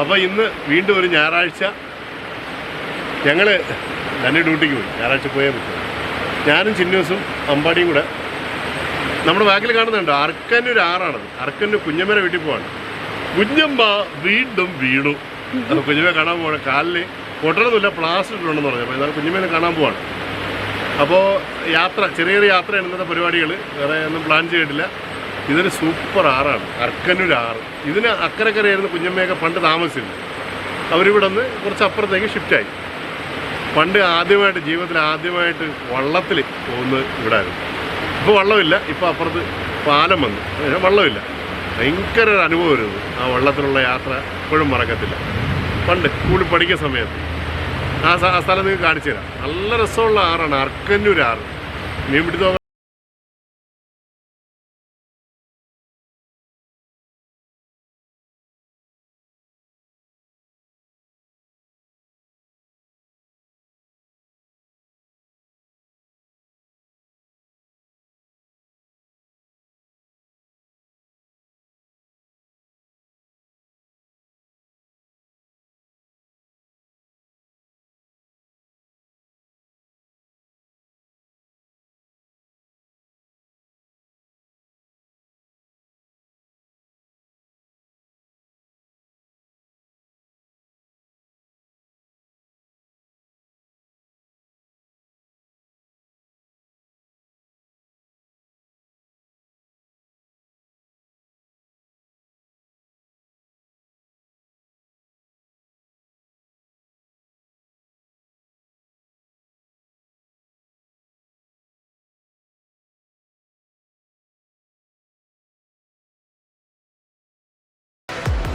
അപ്പോൾ ഇന്ന് വീണ്ടും ഒരു ഞായറാഴ്ച. ഞങ്ങൾ തന്നെ ഡ്യൂട്ടിക്ക് പോയി. ഞായറാഴ്ച പോയേ പറ്റും. ഞാനും ചിന്നൂസും അമ്പാടിയും കൂടെ. നമ്മുടെ ബാക്കിൽ കാണുന്നുണ്ട് ഒരു ആറാണത്. അർക്കന് കുഞ്ഞമ്മയുടെ വീട്ടിൽ പോവാണ്. കുഞ്ഞമ്മ വീണ്ടും വീണു. അപ്പോൾ കുഞ്ഞമ്മയെ കാണാൻ പോവാണ്. കാലിൽ പൊട്ടണമില്ല പ്ലാസ്റ്റർ ഇട്ടുണ്ടെന്ന് പറഞ്ഞു. അപ്പോൾ എന്നാൽ കുഞ്ഞമ്മേനെ കാണാൻ പോവാണ്. അപ്പോൾ യാത്ര ചെറിയ ചെറിയ യാത്രയാണ് ഇന്നത്തെ പരിപാടികൾ വേറെ ഒന്നും പ്ലാൻ ചെയ്തിട്ടില്ല. ഇതൊരു സൂപ്പർ ആറാണ്. അർക്കന്നൂർ ആറ്. ഇതിന് അക്കരക്കരയായിരുന്നു കുഞ്ഞമ്മയൊക്കെ പണ്ട് താമസിച്ചിരുന്നത്. അവരിവിടെ നിന്ന് കുറച്ച് അപ്പുറത്തേക്ക് ഷിഫ്റ്റായി പണ്ട് ആദ്യമായിട്ട് ജീവിതത്തിൽ ആദ്യമായിട്ട് വള്ളത്തിൽ പോകുന്നത് ഇവിടെ ഇപ്പോൾ വള്ളമില്ല. ഇപ്പോൾ അപ്പുറത്ത് പാലം വന്നു. വള്ളമില്ല. ഭയങ്കര ഒരു അനുഭവം അനുഭവമായിരുന്നു ആ വള്ളത്തിലുള്ള യാത്ര ഇപ്പോഴും മറക്കത്തില്ല. പണ്ട് സ്കൂളിൽ പഠിക്കുന്ന സമയത്ത്. ആ സ്ഥ- ആ സ്ഥലം നിങ്ങൾക്ക് കാണിച്ചു തരാം നല്ല രസമുള്ള ആറാണ്. അർക്കന്നൂർ ആറ്. മീൻ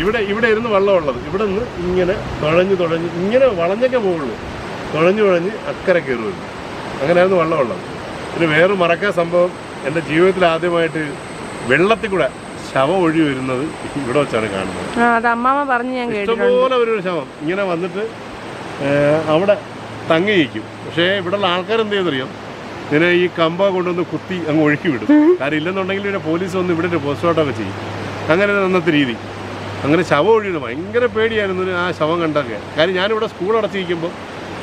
ഇവിടെ ഇവിടെ ഇരുന്ന് വെള്ളമുള്ളത് ഇവിടെ നിന്ന് ഇങ്ങനെ തുഴഞ്ഞ് തുഴഞ്ഞ് ഇങ്ങനെ വളഞ്ഞൊക്കെ പോകുള്ളൂ തുഴഞ്ഞ് തുഴഞ്ഞ് അക്കരെ കയറുമല്ലോ അങ്ങനെയായിരുന്നു വെള്ളമുള്ളത് പിന്നെ വേറെ മറക്കാൻ സംഭവം എന്റെ ജീവിതത്തിൽ ആദ്യമായിട്ട് വെള്ളത്തിൽ കൂടെ ശവം ഒഴി വരുന്നത് ഇവിടെ വെച്ചാണ് കാണുന്നത്. പറഞ്ഞ് ഞാൻ ഇഷ്ടംപോലെ ഒരു ശവം. ഇങ്ങനെ വന്നിട്ട് അവിടെ തങ്ങി നിൽക്കും പക്ഷേ ഇവിടെയുള്ള ആൾക്കാർ എന്ത് ചെയ്തറിയാം ഇങ്ങനെ ഈ കമ്പ കൊണ്ടുവന്ന് കുത്തി അങ്ങ് ഒഴുക്കി വിടും. കാര്യം ഇല്ലെന്നുണ്ടെങ്കിൽ പിന്നെ പോലീസ് വന്ന് ഇവിടെ പോസ്റ്റ്മോർട്ടമൊക്കെ ചെയ്യും. അങ്ങനെ അന്നത്തെ രീതി. അങ്ങനെ ശവം ഒഴിയുന്നു. ഭയങ്കര പേടിയായിരുന്നു ആ ശവം കണ്ടൊക്കെ. കാര്യം ഞാനിവിടെ സ്കൂൾ അടച്ചിരിക്കുമ്പോൾ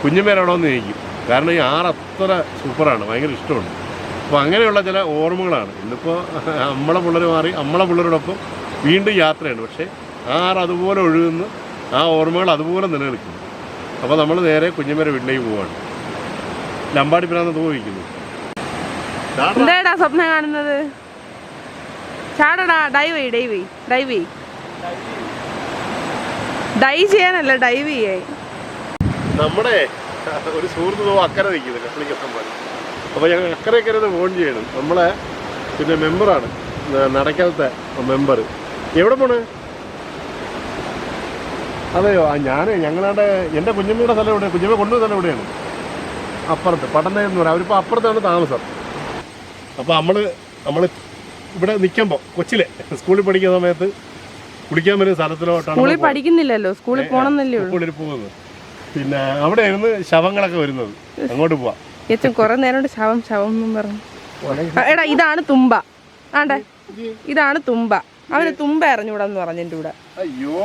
കുഞ്ഞുമേരവിടെ വന്ന് ചോദിക്കും കാരണം ഈ അത്ര സൂപ്പറാണ് ഭയങ്കര ഇഷ്ടമുണ്ട്. അപ്പോൾ അങ്ങനെയുള്ള ചില ഓർമ്മകളാണ്. ഇന്നിപ്പോൾ നമ്മളെ പിള്ളേർ മാറി നമ്മളെ പിള്ളേരോടൊപ്പം വീണ്ടും യാത്രയാണ് പക്ഷേ ആറ് അതുപോലെ ഒഴുകുന്നു. ആ ഓർമ്മകൾ അതുപോലെ നിലനിൽക്കുന്നു. അപ്പോൾ നമ്മൾ നേരെ കുഞ്ഞുമേരെ വീട്ടിലേക്ക് പോവാണ്. ലമ്പാടി പിന്നാന്ന് തോന്നിക്കുന്നു സ്വപ്നം കാണുന്നത്? ചാടടാ ഡൈവ് ഡൈവ് ഡൈവ് ഡൈ ചെയ്യാനല്ല ഡൈവ് ചെയ്യായി നമ്മുടെ ഒരു സുഹൃത്ത് അക്കരെ നിൽക്കുന്നത് കപ്പളിക്കപ്പം പോലെ അപ്പോൾ ഞങ്ങൾ അക്കരെ അക്കരെ ഫോൺ ചെയ്യണം. നമ്മളെ പിന്നെ മെമ്പറാണ് നടക്കാലത്തെ മെമ്പർ എവിടെ പോണ്? അതെയോ? ഞാൻ ഞങ്ങളുടെ എന്റെ കുഞ്ഞമ്മയുടെ സ്ഥലം എവിടെ? കുഞ്ഞമ്മ കൊണ്ടുവന്ന സ്ഥലം എവിടെയാണ്? അപ്പുറത്ത് പട്ടണ എന്ന് പറയാം. അവരിപ്പോൾ അപ്പുറത്താണ് താമസം. അപ്പോൾ നമ്മൾ നമ്മൾ ഇവിടെ നിൽക്കുമ്പോൾ കൊച്ചിലെ സ്കൂളിൽ പഠിക്കുന്ന സമയത്ത് കുളിക്കാൻ വരുന്ന സ്ഥലത്തിലോട്ടാണ് സ്കൂളിൽ പഠിക്കുന്നില്ലല്ലോ സ്കൂളിൽ പോകണമെന്നല്ലേ ഉള്ളൂ. സ്കൂളിൽ പോകുന്നത്. പിന്നെ അവിടെയായിരുന്നു ശവങ്ങളൊക്കെ വരുന്നത്. അങ്ങോട്ട് പോവാം. ഏറ്റവും കുറെ നേരം കൊണ്ട് ശവം ശവം എന്നും പറഞ്ഞു. എടാ ഇതാണ് തുമ്പ. ആണ്ടേ ഇതാണ് തുമ്പ. അവന് തുമ്പ അറിഞ്ഞൂടാന്ന് പറഞ്ഞു എന്റെ കൂടെ. അയ്യോ.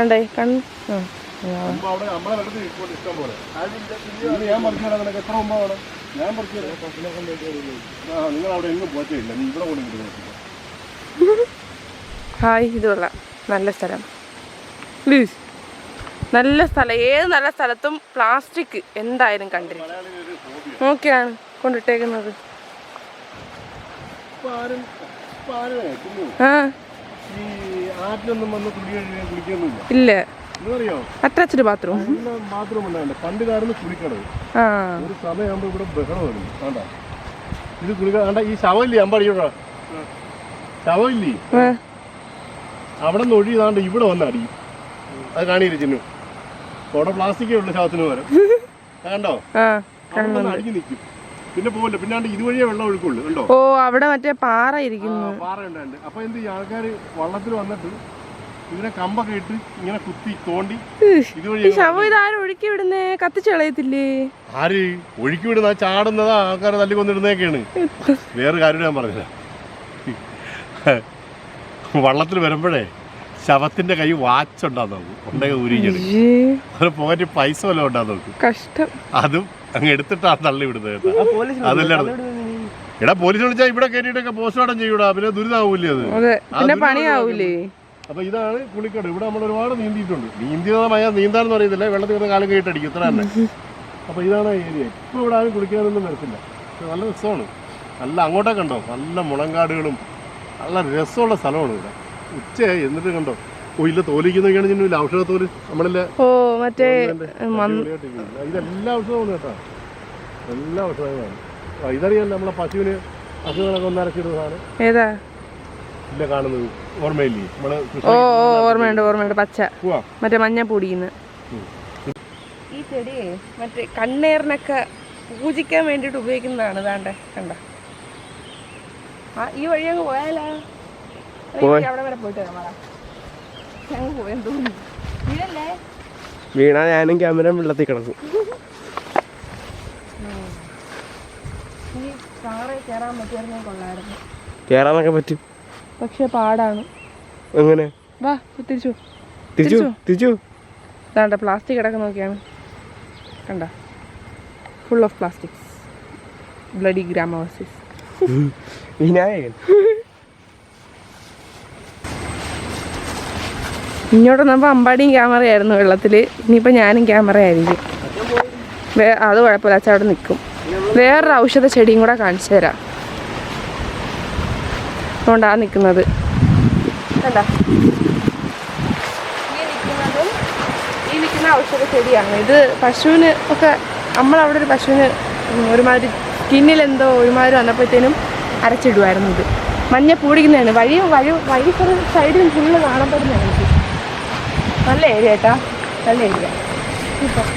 ആണ്ടേ കണ്ണ്. അവിടെ നിങ്ങൾ അവിടെ എങ്ങും പോറ്റില്ല നീ ഇവിടെ കൊണ്ടിരിക്കുന്നു ഹായ് ഇത് കൊള്ളാം നല്ല സ്ഥലം. പ്ലീസ് നല്ല സ്ഥലം. ഏത് നല്ല സ്ഥലത്തും പ്ലാസ്റ്റിക് എന്തായാലും കണ്ടിരിക്കും. നോക്കിയാണ് കൊണ്ടിട്ടേക്കുന്നത്. ഇല്ല. അറ്റാച്ച്ഡ് ബാത്റൂം ബാത്റൂം ഉണ്ടാണ്ട് പണ്ട് കാലത്ത് കുളിക്കണത്. ആ. ഒരു ഇവിടെ വേണ്ട. ഇത് കുളിക്കാൻ വേണ്ട ഈ ശവമില്ലേ അമ്പടിയോടാ ശവമില്ലേ. അവിടെ നിന്ന് ഒഴിയതാണ്ട് ഇവിടെ വന്ന് അടിയും. അത് കാണിയില്ല ചിന്നു അവിടെ പ്ലാസ്റ്റിക്കേ ഉള്ള ശവത്തിന് വരും കണ്ടോ? അടിഞ്ഞു നിൽക്കും. പിന്നെ പോവില്ല? പിന്നെ ഇതുവഴിയേ വെള്ളം ഒഴുക്കുള്ളൂ കണ്ടോ? ഓ അവിടെ മറ്റേ പാറ ഇരിക്കുന്നു. പാറ ഉണ്ടാണ്ട് അപ്പൊ എന്ത് ആൾക്കാര് ആൾക്കാർ വള്ളത്തിൽ വന്നിട്ട് ഇതിനെ കമ്പൊക്കെ ഇട്ട് ഇങ്ങനെ കുത്തി തോണ്ടി ഇതുവഴി ഈ ശവം ഇതാരും ഒഴുക്കി വിടുന്നേ? കത്തിച്ചളയത്തില്ലേ ആര്? ഒഴുക്കി വിടുന്ന ചാടുന്നതാ ആൾക്കാരെ തല്ലി കൊന്നിടുന്നേക്കാണ് വേറെ കാര്യം ഞാൻ പറഞ്ഞില്ല വള്ളത്തിൽ വരുമ്പോഴേ ശവത്തിന്റെ കൈ വാച്ച് ഉണ്ടാകും നോക്കും ഉണ്ടെങ്കിൽ ഉരിഞ്ഞെടുക്കും ഒരു പോയിട്ട് പൈസ വല്ലതും ഉണ്ടാകും നോക്കും കഷ്ടം. അതും അങ്ങ് എടുത്തിട്ടാ തള്ളി വിടുന്നത് അതെല്ലാം എടാ പോലീസ് വിളിച്ചാൽ ഇവിടെ കയറ്റിയിട്ടൊക്കെ പോസ്റ്റ്മോർട്ടം ചെയ്യൂടാ. പിന്നെ ദുരിതാവൂലേ അത്? അതെ. പിന്നെ പണിയാവൂലേ? അപ്പൊ ഇതാണ് കുളിക്കട് ഇവിടെ നമ്മൾ ഒരുപാട് നീന്തിയിട്ടുണ്ട്. നീന്തിയതമായ നീന്താന്ന് പറയുന്നില്ല വെള്ളത്തിൽ കിടന്ന് കാലം കൈയിട്ടടിക്കും ഇത്ര തന്നെ. അപ്പൊ ഇതാണ് ഏരിയ. ഇപ്പൊ ഇവിടെ ആരും കുളിക്കാനൊന്നും വരത്തില്ല. നല്ല രസമാണ്. നല്ല അങ്ങോട്ടൊക്കെ ഉണ്ടോ? നല്ല മുളങ്കാടുകളും നല്ല രസമുള്ള സ്ഥലമാണ് ഇവിടെ. ഉച്ചയായി. എന്നിട്ട് കണ്ടോ? ഓ ഇല്ല തോലിക്കുന്നൊക്കെയാണ് ചെന്നില്ല ഔഷധ തോൽ നമ്മളില്ലേ? ഓ മറ്റേ. ഇതെല്ലാ ഔഷധവും കേട്ടോ. എല്ലാ ഔഷധങ്ങളാണ് ഇതറിയാലോ നമ്മളെ പശുവിന് അസുഖങ്ങളൊക്കെ ഒന്ന് അരച്ചിടുന്ന സാധനം. ഏതാ? ഇല്ല കാണുന്നത് ഓർമ്മയില്ലേ? നമ്മൾ ഓ ഓ ഓർമ്മയുണ്ട് ഓർമ്മയുണ്ട്. പച്ച. മറ്റേ മഞ്ഞ പൊടിയുന്ന. ഈ ചെടിയെ മറ്റേ കണ്ണേറിനൊക്കെ പൂജിക്കാൻ വേണ്ടിയിട്ട് ഉപയോഗിക്കുന്നതാണ്. ഇതാണ്ടേ കണ്ട? ആ ഈ വഴി അങ്ങ് പോയാലാ. അവിടെ വരെ പോയിട്ട്. ഞങ്ങൾ പോയെന്ന് തോന്നുന്നു വീടല്ലേ വീണ ഞാനും ക്യാമറ വെള്ളത്തിൽ കിടക്കും. കേറാനൊക്കെ പറ്റും. പക്ഷെ പാടാണ്. എങ്ങനെ? വാ തിരിച്ചു. തിരിച്ചു തിരിച്ചോ? ഇതാണ്ട പ്ലാസ്റ്റിക് ഇടയ്ക്ക് നോക്കിയാണ്. കണ്ട. Full of plastics bloody ഗ്രാമോസിസ് Vinayakan ഇങ്ങോട്ട് വന്നപ്പോൾ അമ്പാടിയും ക്യാമറയായിരുന്നു വെള്ളത്തിൽ ഇനിയിപ്പോൾ ഞാനും ക്യാമറ ആയിരിക്കും. വേ അത് കുഴപ്പമില്ല അച്ഛൻ അവിടെ നിൽക്കും വേറൊരു ഔഷധ ചെടിയും കൂടെ കാണിച്ചു തരാം. അതുകൊണ്ടാ നിൽക്കുന്നത് ഈ നിൽക്കുന്ന ഔഷധ ചെടിയാണ്. ഇത് പശുവിന് ഒക്കെ നമ്മളവിടെ ഒരു പശുവിന് ഒരുമാതിരി സ്കിന്നിൽ എന്തോ ഒരുമാതിരി വന്നപ്പോഴത്തേനും അരച്ചിടുമായിരുന്നു ഇത്. മഞ്ഞ പൂടിക്കുന്നതാണ്. വഴി വഴി വഴി സൈഡിൽ ഫുള്ള് കാണപ്പെടുന്നതാണ് എനിക്ക് നല്ല ഏരിയ കേട്ടാ. നല്ല ഏരിയ. ഇപ്പം.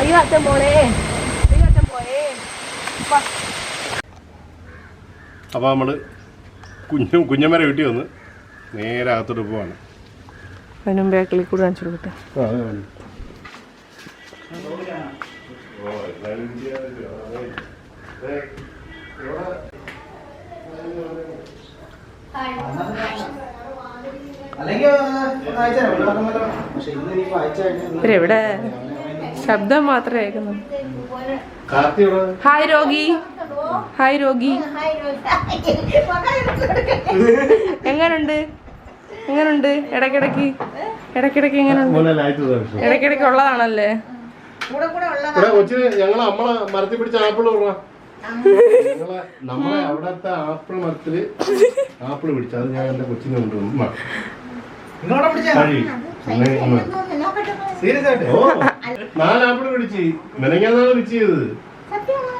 അയ്യോ അച്ഛൻ പോണേ. അയ്യോ അച്ഛൻ പോയേ. അപ്പോൾ നമ്മൾ കുഞ്ഞു കുഞ്ഞമ്മര വീട്ടിൽ വന്ന് നേരെ അകത്തോട്ട് പോവാണ്. അതിന് മുമ്പേ കിളി കൂടെ കാണിച്ചു കൊടുക്കട്ടെ. ഇവരെവിടെ? ശബ്ദം മാത്രമേ കേൾക്കുന്നു? ഹായ് രോഗി. ഹായ് രോഗി. എങ്ങനുണ്ട്? എങ്ങനുണ്ട്? ഇടക്കിടക്ക് ഇടക്കിടക്ക് എങ്ങനെ ഇടക്കിടക്ക് ലൈറ്റ് ഇടയ്ക്കിടയ്ക്ക് ഉള്ളതാണല്ലേ ഇവിടെ കൊച്ചിന് ഞങ്ങളെ നമ്മളെ മരത്തിൽ പിടിച്ച ആപ്പിൾ വിടറ ഞങ്ങളെ നമ്മളെ അവിടത്തെ ആപ്പിൾ മരത്തിൽ ആപ്പിൾ പിടിച്ചു അത് ഞാൻ എന്റെ കൊച്ചിനെ കൊണ്ട് ഉമ്മ. നിങ്ങളോടെ പിടിച്ചാ കഴി. ഇങ്ങനെ ഉമ്മ. സീരിയസ് ആയിട്ട്? ഓ നാല് ആപ്പിൾ പിടിച്ച്. മെനങ്ങാന്നാണ് പിടിച്ച് ചെയ്തത്.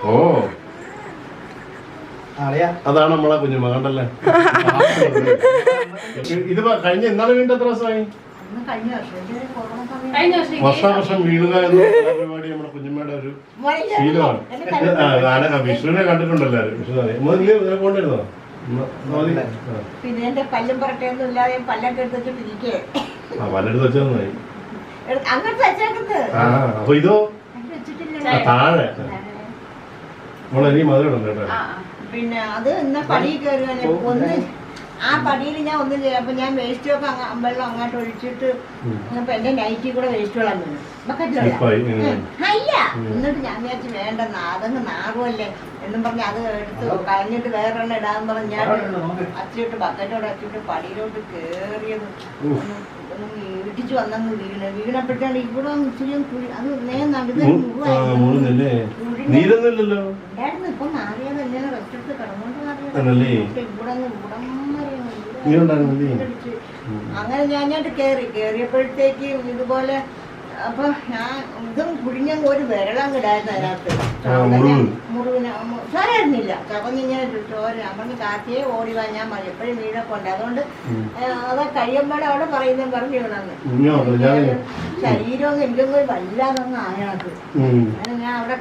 ഓ. അറിയാ. അതാണ് നമ്മളെ കുഞ്ഞുമ്മ കണ്ടല്ലേ ഇത് പ- കഴിഞ്ഞ ഇന്നലെ വീണ്ടും എത്ര ദിവസമായി? വർഷാവർഷം വീഴുക എന്ന പരിപാടി നമ്മുടെ കുഞ്ഞുമ്മയുടെ ഒരു ശീലമാണ്. ആ വിഷുവിനെ കണ്ടിട്ടുണ്ടല്ലോ വിഷു നീ കൊണ്ടിരുന്നോ പിന്നെ എന്റെ പല്ലും പുറത്തെയൊന്നും ഇല്ലാതെ പല്ലൊക്കെ എടുത്തിട്ട് അപ്പൊ ഇതോ? താഴെ. മധുരം കേട്ടോ. പിന്നെ അത് എന്നാ പണി കയറുക ഒന്ന് ആ പടിയിൽ ഞാൻ ഒന്നും ചെയ്യാം അപ്പൊ ഞാൻ വേസ്റ്റ് ഒക്കെ അങ്ങ് വെള്ളം അങ്ങോട്ട് ഒഴിച്ചിട്ട് അപ്പൊ എന്റെ നൈറ്റി കൂടെ വേസ്റ്റ് വെള്ളം വീണു. അയ്യ എന്നിട്ട് ഞാൻ വിചാരിച്ചു വേണ്ട അതങ്ങ് നാകുമല്ലേ എന്നും പറഞ്ഞ് അത് എടുത്ത് കളഞ്ഞിട്ട് വേറെ എണ്ണം ഇടാന്ന് പറഞ്ഞ് ഞാൻ അച്ചിട്ട് ബക്കറ്റോടെ അച്ചിട്ട് പടിയിലോട്ട് കേറിയത്. ഇടിച്ചു വന്നങ്ങ് വീണ്. വീണപ്പോഴത്തേണ് ഇവിടെ ഒന്ന് ഇച്ചിരി കുഴി അത് നേ നടുക മുഴുന്നല്ലേ നീരൊന്നുമില്ലല്ലോ? ഉണ്ടായിരുന്നു. ഇപ്പൊ മാറിയത് എങ്ങനെ റെസ്റ്റ് എടുത്ത് കിടന്നോണ്ട് മാറിയത് ഇവിടം വരെ അങ്ങ് ഇവിടെ നീരുണ്ടായിരുന്നല്ലേ ഇടിച്ച്. അങ്ങനെ ഞാൻ ഞാൻ കേറി കേറിയപ്പോഴത്തേക്ക് ഇതുപോലെ അപ്പൊ ഞാൻ ഇതും കുടിഞ്ഞ ഒരു വിരളം കിടായിരുന്നു അതിനകത്ത്. മുറിവിന് സാരായിരുന്നില്ല ചവന്നിങ്ങനെ ചോര അമ്മ കാത്തിയെ ഓടി വാങ്ങാൻ മതി. എപ്പോഴും വീഴൊക്കെ ഉണ്ട് അതുകൊണ്ട് അത് കഴിയുമ്പോഴേ അവിടെ പറയുന്നത് പറഞ്ഞു വീണെന്ന് കുഞ്ഞോ ഞാൻ കൂടി വല്ലാതൊന്നും ആയണത്. ഉം. അങ്ങനെ ഞാൻ അവിടെ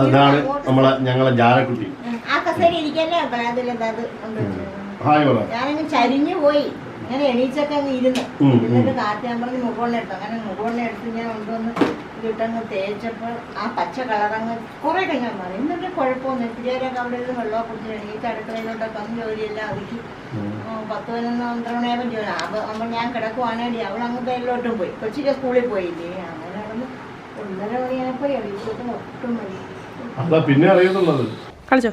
അതാണ് നമ്മളെ ഞങ്ങളെ ജാരക്കുട്ടി. ആ കസേര ഇരിക്കല്ലേ അതിലെന്താ അത്? ഹായ് പറ. ഞാനങ്ങ് ചരിഞ്ഞു പോയി. അങ്ങനെ എണീച്ചൊക്കെ അങ്ങ് ഇരുന്നു. എന്നിട്ട് കാറ്റ് ഞാൻ പറഞ്ഞ് മുകളിലെടുത്തു അങ്ങനെ മുകളിലെടുത്ത് ഞാൻ കൊണ്ടുവന്ന് ഇതിട്ടങ്ങ് തേച്ചപ്പോൾ ആ പച്ച കളറങ്ങ് കുറേ കഴിഞ്ഞാൽ മാറി. എന്നിട്ട് കുഴപ്പമൊന്നും പിള്ളേരൊക്കെ അവിടെ ഇരുന്ന് വെള്ളം കുടിച്ച് എണീറ്റ് അടുക്കളയിലോട്ടൊക്കെ വന്ന് ജോലിയെല്ലാം ഒതുക്കി. ആ, പത്ത് പതിനൊന്ന് പന്ത്രണ്ട് മണിയാകുമ്പോൾ ജോലി നമ്മൾ ഞാൻ കിടക്കുവാണെങ്കിൽ അവൾ അങ്ങ് പേരിലോട്ടും പോയി. കൊച്ചിക്ക് സ്കൂളിൽ പോയില്ലേ. അങ്ങനെ നടന്ന് ഒന്നര മണിയായപ്പോൾ എണീറ്റിട്ട് ഒട്ടും മതി അതാ പിന്നെ അറിയുന്നുള്ളത് കളിച്ചോ?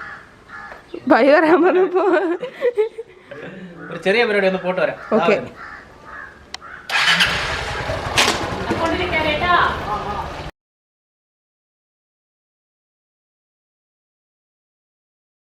ഭയ പറയാൻ പറഞ്ഞപ്പോ ചെറിയ പരിപാടി ഒന്ന് പോട്ട് വരാം. ഓക്കെ